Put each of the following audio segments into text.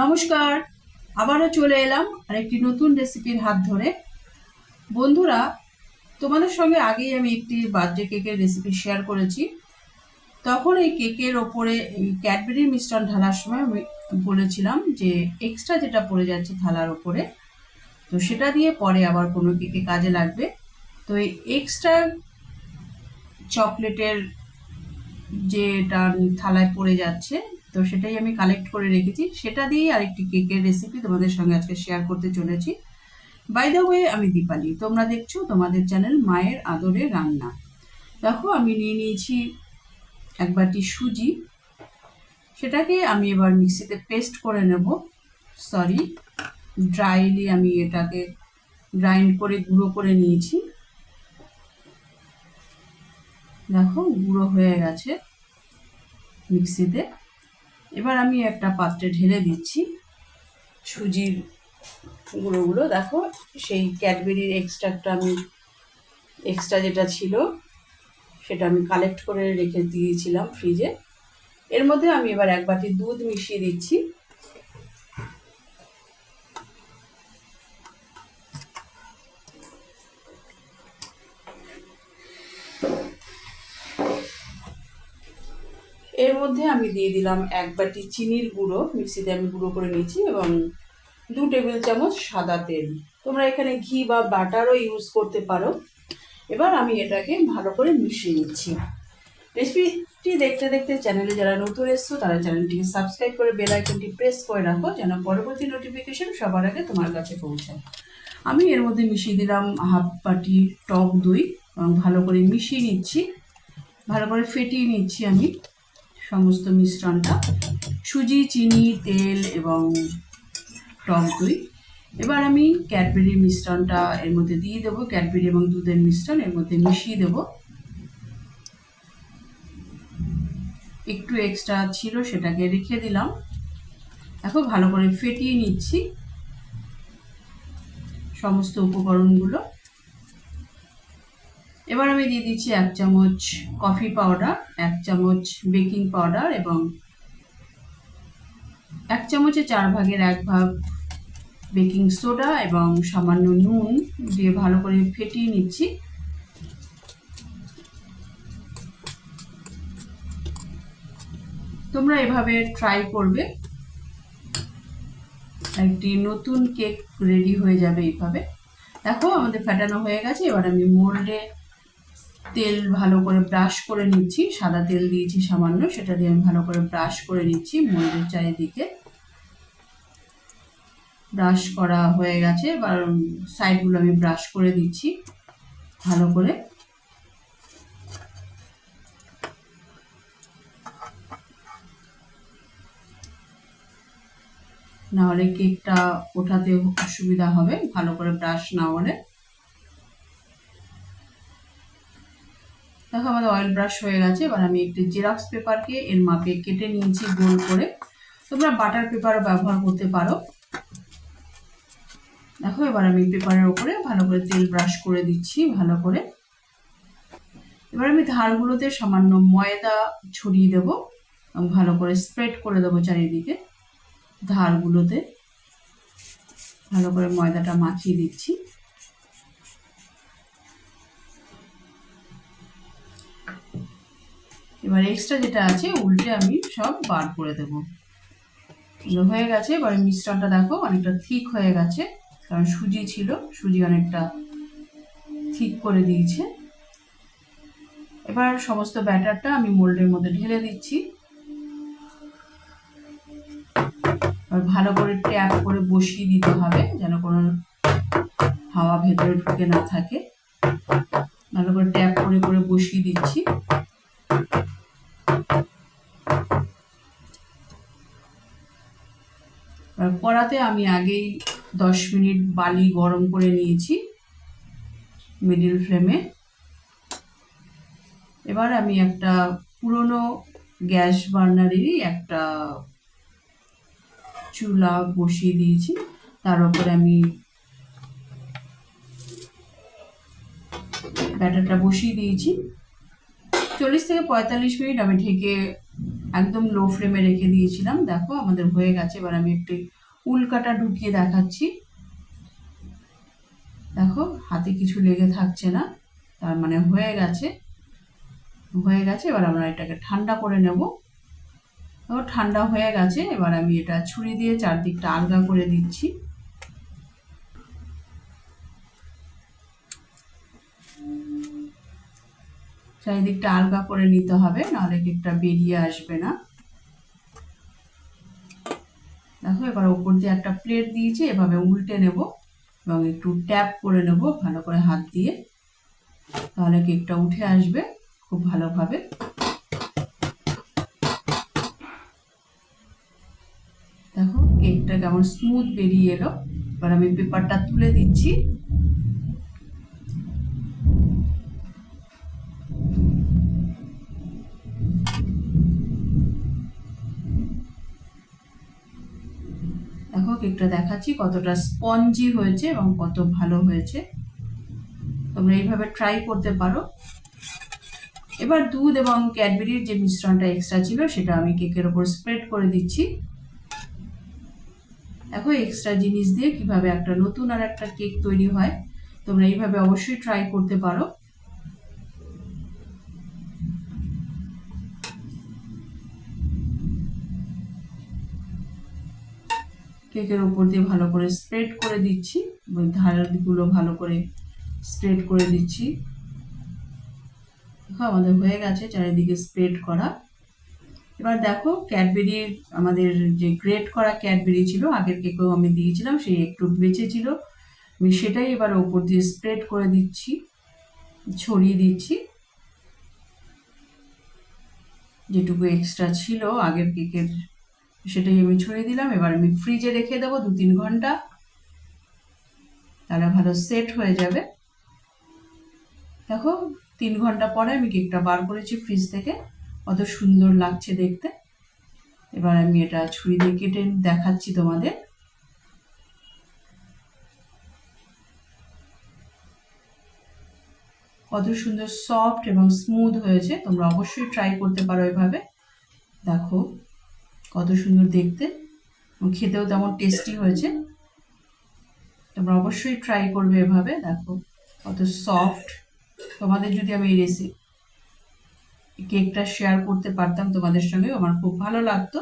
নমস্কার, আবারও চলে এলাম আরেকটি নতুন রেসিপির হাত ধরে। বন্ধুরা, তোমাদের সঙ্গে আগেই আমি একটি বার্থডে কেকের রেসিপি শেয়ার করেছি। তখন এই কেকের ওপরে এই ক্যাডবেরির মিশ্রণ ঢালার সময় আমি বলেছিলাম যে এক্সট্রা যেটা পড়ে যাচ্ছে থালার ওপরে, তো সেটা দিয়ে পরে আবার কোনো কেকে কাজে লাগবে। তো এই এক্সট্রা চকলেটের যেটা থালায় পড়ে যাচ্ছে তো সেটাই আমি কালেক্ট করে রেখেছি। সেটা দিয়েই আরেকটি কেকের রেসিপি তোমাদের সঙ্গে আজকে শেয়ার করতে চলেছি। বাই দ্য ওয়ে আমি দীপালি। তোমরা দেখছ তোমাদের চ্যানেল মায়ের আদরে রান্না। দেখো, আমি নিয়ে নিয়েছি এক বাটি সুজি। সেটাকে আমি এবার মিক্সিতে পেস্ট করে নেব। সরি ড্রাইলি আমি এটাকে গ্রাইন্ড করে, গুঁড়ো করে নিয়েছি। দেখো, গুঁড়ো হয়ে গেছে মিক্সিতে। এবার আমি একটা পাত্রে ঢেলে দিচ্ছি। সুজির গুঁড়োগুলো, দেখো, সেই ক্যাডবেরির এক্সট্রাটা আমি, এক্সট্রা যেটা ছিল, সেটা আমি কালেক্ট করে রেখে দিয়েছিলাম ফ্রিজে। এর মধ্যে আমি এবার এক বাটি দুধ মিশিয়ে দিচ্ছি। এর মধ্যে আমি দিয়ে দিলাম এক বাটি চিনির গুঁড়ো, মিক্সিতে আমি গুঁড়ো করে নিয়েছি এবং দু টেবিল চামচ সাদা তেল। তোমরা এখানে ঘি বা বাটারও ইউজ করতে পারো। এবার আমি এটাকে ভালো করে মিশিয়ে নিচ্ছি। রেসিপিটি দেখতে দেখতে চ্যানেলে যারা নতুন এসছো, তারা চ্যানেলটিকে সাবস্ক্রাইব করে বেল আইকনটি প্রেস করে রাখো, যেন পরবর্তী নোটিফিকেশন সবার আগে তোমার কাছে পৌঁছায়। আমি এর মধ্যে মিশিয়ে দিলাম হাফ বাটি টক দই, এবং ভালো করে মিশিয়ে নিচ্ছি। ভালো করে ফেটিয়ে নিচ্ছি আমি। সমস্ত মিশ্রণটা। সুজি, চিনি, তেল এবং টক দই। এবার আমি ক্যাডবেরি মিশ্রণটা এর মধ্যে দিয়ে দেবো। ক্যাডবেরি এবং দুধের মিশ্রণ এর মধ্যে মিশিয়ে দেবো। একটু এক্সট্রা ছিল, সেটাকে রেখে দিলাম। এখন ভালো করে ফেটিয়ে নিচ্ছি সমস্ত উপকরণগুলো। এবার আমি দিয়ে দিচ্ছি এক চামচ কফি পাউডার এক চামচ বেকিং পাউডার এবং এক চামচে চার ভাগের এক ভাগ বেকিং সোডা এবং সামান্য নুন দিয়ে ভালো করে ফেটিয়ে নিচ্ছি। তোমরা এভাবে ট্রাই করবে। একটি নতুন কেক রেডি হয়ে যাবে এইভাবে। দেখো আমাদের ফেটানো হয়ে গেছে, এবার আমি মোল্ডে তেল ভালো করে ব্রাশ করে নিচ্ছি, সাদা তেল দিয়েছি সামান্য সেটা দিয়ে আমি ভালো করে ব্রাশ করে নিচ্ছি মোল্ডের চারিদিকে। ব্রাশ করা হয়ে গেছে, এবার সাইডগুলো আমি ব্রাশ করে দিচ্ছি ভালো করে। নাহলে কেকটা ওঠাতে অসুবিধা হবে, ভালো করে ব্রাশ না হলে। দেখো আমাদের অয়েল ব্রাশ হয়ে গেছে, এবার আমি একটি জেরক্স পেপারকে এর মাপে কেটে নিয়েছি গোল করে। তোমরা বাটার পেপারও ব্যবহার করতে পারো। দেখো, এবার আমি পেপারের ওপরে ভালো করে তেল ব্রাশ করে দিচ্ছি, ভালো করে। এবার আমি ধারগুলোতে সামান্য ময়দা ছড়িয়ে দেবো এবং ভালো করে স্প্রেড করে দেবো চারিদিকে ধারগুলোতে ভালো করে ময়দাটা মাখিয়ে দিচ্ছি। এবার এক্সট্রা যেটা আছে, উল্টে আমি সব বার করে দেব। হয়ে গেছে, এবার মিশ্রণটা দেখো অনেকটা থিক হয়ে গেছে, কারণ সুজি ছিল, সুজি অনেকটা ঠিক করে দিয়েছে। এবার সমস্ত ব্যাটারটা আমি মোল্ডের মধ্যে ঢেলে দিচ্ছি। আর ভালো করে ট্যাপ করে বসিয়ে দিতে হবে, যেন কোনো হাওয়া ভেতরে ঢুকে না থাকে। ভালো করে ট্যাপ করে করে বসিয়ে দিচ্ছি। কড়াতে আমি আগেই দশ মিনিট বালি গরম করে নিয়েছি মিডিল ফ্লেমে এবার আমি একটা পুরনো গ্যাস বার্নারেরই একটা চুলা বসিয়ে দিয়েছি, তার উপরে আমি ব্যাটারটা বসিয়ে দিয়েছি। চল্লিশ থেকে পঁয়তাল্লিশ মিনিট আমি ঢেকে একদম লো ফ্লেমে রেখে দিয়েছিলাম। দেখো আমাদের হয়ে গেছে। এবার আমি একটি উল্কাটা ঢুকিয়ে দেখাচ্ছি। দেখো, হাতে কিছু লেগে থাকছে না। তার মানে হয়ে গেছে। হয়ে গেছে, এবার আমরা এটাকে ঠান্ডা করে নেব। ঠান্ডা হয়ে গেছে, এবার আমি এটা ছুরি দিয়ে চারদিকটা আলগা করে দিচ্ছি। চারিদিকটা আলগা করে নিতে হবে, নাহলে কেকটা বেরিয়ে আসবে না। দেখো, এবার ওপর দিয়ে একটা প্লেট দিয়েছি, এভাবে উল্টে নেব এবং একটু ট্যাপ করে নেব, ভালো করে হাত দিয়ে। তাহলে কেকটা উঠে আসবে খুব ভালোভাবে। দেখো কেকটা কেমন স্মুথ বেরিয়ে এলো। এবার আমি পেপারটা তুলে দিচ্ছি। কেকটা দেখাচ্ছি, কতটা স্পঞ্জি হয়েছে এবং কত ভালো হয়েছে। তোমরা এইভাবে ট্রাই করতে পারো। এবার দুধ এবং ক্যাডবেরির যে মিশ্রণটা এক্সট্রা ছিল, সেটা আমি কেকের ওপর স্প্রেড করে দিচ্ছি। দেখো এক্সট্রা জিনিস দিয়ে কীভাবে একটা নতুন আর একটা কেক তৈরি হয়, তোমরা এইভাবে অবশ্যই ট্রাই করতে পারো। কেকের ওপর দিয়ে ভালো করে স্প্রেড করে দিচ্ছি ধারগুলো ভালো করে স্প্রেড করে দিচ্ছি। দেখো আমাদের হয়ে গেছে চারিদিকে স্প্রেড করা। এবার দেখো ক্যাডবেরির আমাদের যে গ্রেট করা ক্যাডবেরি ছিল, আগের কেকেও আমি দিয়েছিলাম, সেই একটু বেঁচে ছিল। আমি সেটাই এবার ওপর দিয়ে স্প্রেড করে দিচ্ছি, ছড়িয়ে দিচ্ছি। যেটুকু এক্সট্রা ছিল আগের কেকের সেটাই আমি ছড়িয়ে দিলাম, এবার আমি ফ্রিজে রেখে দেবো দু তিন ঘণ্টা। তাহলে ভালো সেট হয়ে যাবে। দেখো, তিন ঘণ্টা পরে আমি কেকটা বার করেছি ফ্রিজ থেকে। কত সুন্দর লাগছে দেখতে। এবার আমি এটা ছুরি দিয়ে কেটে দেখাচ্ছি তোমাদের। কত সুন্দর সফট এবং স্মুথ হয়েছে, তোমরা অবশ্যই ট্রাই করতে পারো এভাবে। দেখো। কত সুন্দর দেখতে। খেতেও তেমন টেস্টি হয়েছে। তোমরা অবশ্যই ট্রাই করবে এভাবে। দেখো কত সফট তোমাদের যদি আমি এই রেসিপি কেকটা শেয়ার করতে পারতাম তোমাদের সঙ্গে আমার খুব ভালো লাগতো।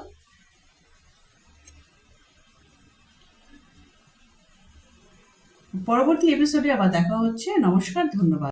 পরবর্তী এপিসোডে আবার দেখা হচ্ছে। নমস্কার, ধন্যবাদ।